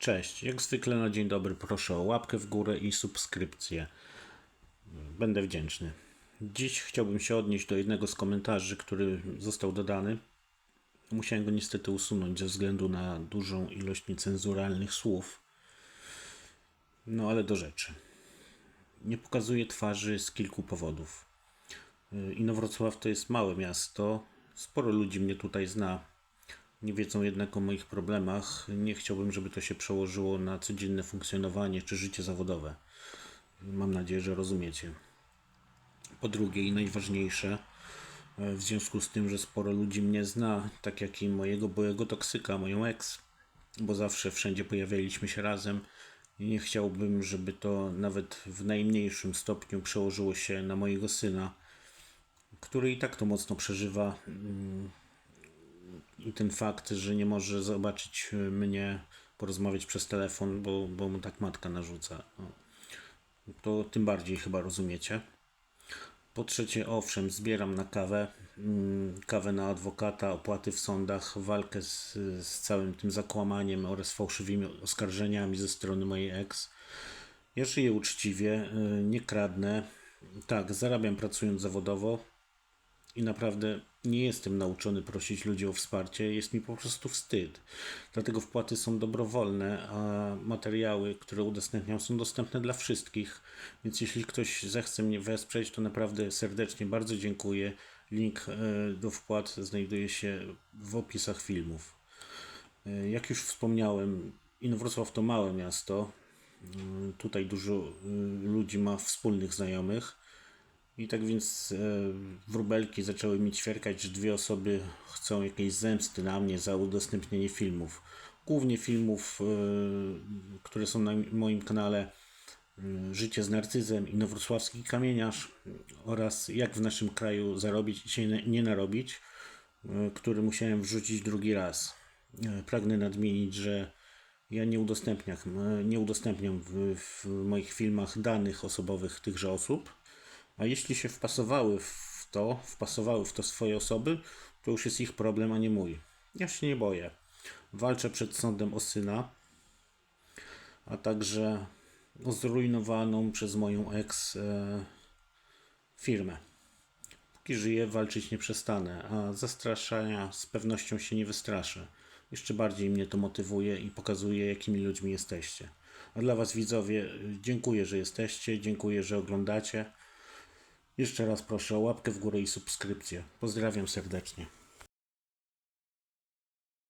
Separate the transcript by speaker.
Speaker 1: Cześć, jak zwykle na dzień dobry proszę o łapkę w górę i subskrypcję. Będę wdzięczny. Dziś chciałbym się odnieść do jednego z komentarzy, który został dodany. Musiałem go niestety usunąć ze względu na dużą ilość niecenzuralnych słów. No ale do rzeczy. Nie pokazuję twarzy z kilku powodów. Inowrocław to jest małe miasto. Sporo ludzi mnie tutaj zna. Nie wiedzą jednak o moich problemach. Nie chciałbym, żeby to się przełożyło na codzienne funkcjonowanie czy życie zawodowe. Mam nadzieję, że rozumiecie. Po drugie i najważniejsze, e, w związku z tym, że sporo ludzi mnie zna, tak jak i mojego byłego toksyka, moją ex, bo zawsze wszędzie pojawialiśmy się razem. Nie chciałbym, żeby to nawet w najmniejszym stopniu przełożyło się na mojego syna, który i tak to mocno przeżywa. Ten fakt, że nie może zobaczyć e, mnie, porozmawiać przez telefon, bo, bo mu tak matka narzuca. No. To tym bardziej chyba rozumiecie. Po trzecie, owszem, zbieram na kawę, mm, kawę na adwokata, opłaty w sądach, walkę z, z całym tym zakłamaniem oraz fałszywymi oskarżeniami ze strony mojej ex. Ja żyję uczciwie, y, nie kradnę. Tak, zarabiam pracując zawodowo, i naprawdę nie jestem nauczony prosić ludzi o wsparcie, jest mi po prostu wstyd. Dlatego wpłaty są dobrowolne, a materiały, które udostępniam, są dostępne dla wszystkich. Więc jeśli ktoś zechce mnie wesprzeć, to naprawdę serdecznie bardzo dziękuję. Link e, do wpłat znajduje się w opisach filmów. E, jak już wspomniałem, Inowrocław to małe miasto. E, tutaj dużo ludzi ma wspólnych znajomych. I tak więc e, wróbelki zaczęły mi ćwierkać, że dwie osoby chcą jakiejś zemsty na mnie za udostępnienie filmów. Głównie filmów, e, które są na moim kanale e, Życie z narcyzem, Inowrocławski Kamieniarz oraz Jak w naszym kraju zarobić i się nie narobić, e, który musiałem wrzucić drugi raz. E, Pragnę nadmienić, że ja nie udostępniam, e, nie udostępniam w, w moich filmach danych osobowych tychże osób. A jeśli się wpasowały w to, wpasowały w to swoje osoby, to już jest ich problem, a nie mój. Ja się nie boję. Walczę przed sądem o syna, a także o zrujnowaną przez moją ex e, firmę. Póki żyję, walczyć nie przestanę, a zastraszania z pewnością się nie wystraszę. Jeszcze bardziej mnie to motywuje i pokazuje, jakimi ludźmi jesteście. A dla Was, widzowie, dziękuję, że jesteście, dziękuję, że oglądacie. Jeszcze raz proszę o łapkę w górę i subskrypcję. Pozdrawiam serdecznie.